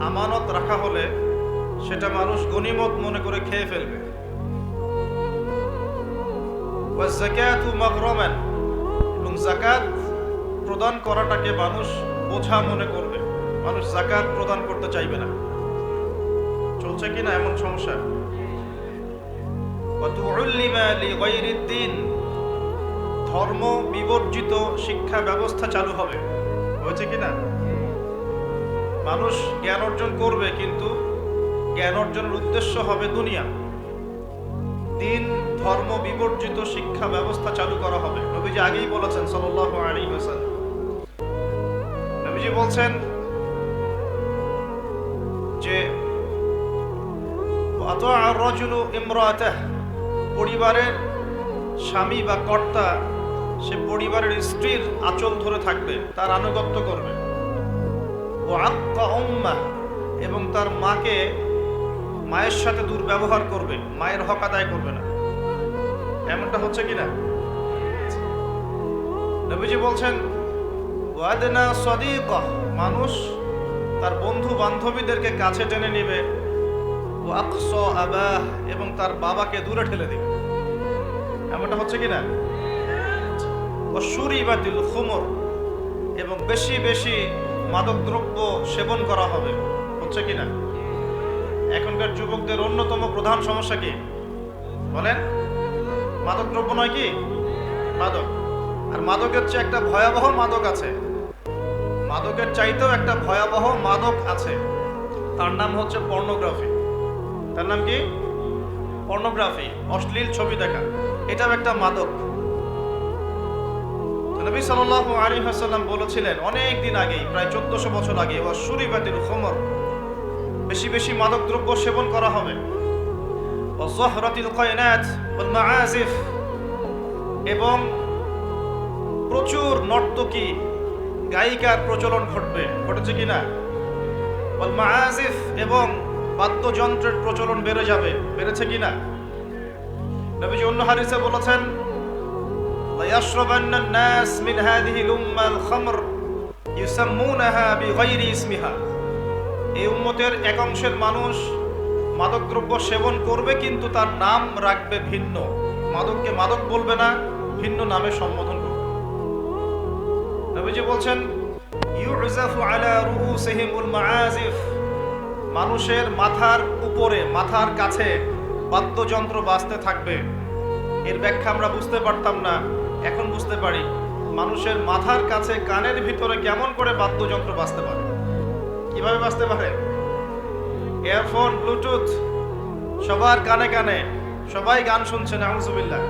আমানত রাখা হলে সেটা মানুষ গনিমত মনে করে খেয়ে ফেলবে। এবং জাকাত প্রদান করাটাকে মানুষ বোঝা মনে করবে। মানুষ জাকাত প্রদান করতে চাইবে না। চলছে কিনা এমন সমস্যা? ধর্ম বিবর্জিত শিক্ষা ব্যবস্থা চালু হবে। হয়েছে কিনা? মানুষ জ্ঞান অর্জন করবে, কিন্তু জ্ঞান অর্জনের উদ্দেশ্য হবে দুনিয়া। দিন, ধর্ম, বিবর্জিত শিক্ষা ব্যবস্থা চালু করা হবে। নবীজি আগেই বলেছেন, সাল্লাল্লাহু আলাইহি ওয়াসাল্লাম। নবীজি বলছেন যে পরিবারের স্বামী বা কর্তা সে পরিবারের স্ত্রীর আঁচল ধরে থাকবে, তার আনুগত্য করবে। ও আত্মা এবং তার মাকে মায়ের সাথে দুর্ব্যবহার করবে, মায়ের হক আদায় করবে না। এমনটা হচ্ছে কিনা? নবীজি বলছেন, ওয়াদনা সদিক, মানুষ তার বন্ধু বান্ধবীদেরকে কাছে টেনে নেবে। ও আকস আবাহ, এবং তার বাবাকে দূরে ঠেলে দিবে। এমনটা হচ্ছে কিনা? এবং বেশি বেশি মাদকদ্রব্য সেবন করা হবে। হচ্ছে কিনা? এখনকার যুবকদের অন্যতম প্রধান সমস্যা কি? বলেন। মাদকদ্রব্য নয় কি? মাদক। আর মাদকের চেয়ে একটা ভয়াবহ মাদক আছে। মাদকের চাইতেও একটা ভয়াবহ মাদক আছে। তার নাম হচ্ছে পর্নোগ্রাফি। তার নাম কি? পর্নোগ্রাফি, অশ্লীল ছবি দেখা। এটাও একটা মাদক। নবী সাল্লাল্লাহু আলাইহি হাসাল্লাম বলেছিলেন, অনেক দিন আগেই, প্রায় চোদ্দশো বছর আগে ওয়া সুরিবাতিল খুমর, বেশি বেশি মাদকদ্রব্য সেবন করা হবে। ও এবং প্রচুর নর্তকী, গায়িকার প্রচলন ঘটবে। ঘটেছে কিনা মাআজিফ এবং বাদ্যযন্ত্রের প্রচলন বেড়ে যাবে। বেড়েছে কিনা নবীজি অন্য হারিসে বলেছেন ليشربن الناس من هذه الأمة الخمر يسمونها بغير اسمها এই উম্মতের এক অংশের মানুষ মাদকদ্রব্য সেবন করবে কিন্তু তার নাম রাখবে ভিন্ন মাদককে মাদক বলবে না ভিন্ন নামে সম্বোধন করবে নবীজি বলছেন ইউজাফু আলা রুউসিহিমুল মাআজিফ মানুষের মাথার উপরে মাথার কাছে বাদ্যযন্ত্র বাজতে থাকবে এর ব্যাখ্যা আমরা বুঝতে পারতাম না এখন বুঝতে পারি মানুষের মাথার কাছে কানের ভিতরে কেমন করে বাদ্যযন্ত্র বাঁচতে পারে। কীভাবে বাঁচতে পারে? এয়ারফোন, ব্লুটুথ, সবার কানে কানে সবাই গান শুনছে নাউজুবিল্লাহ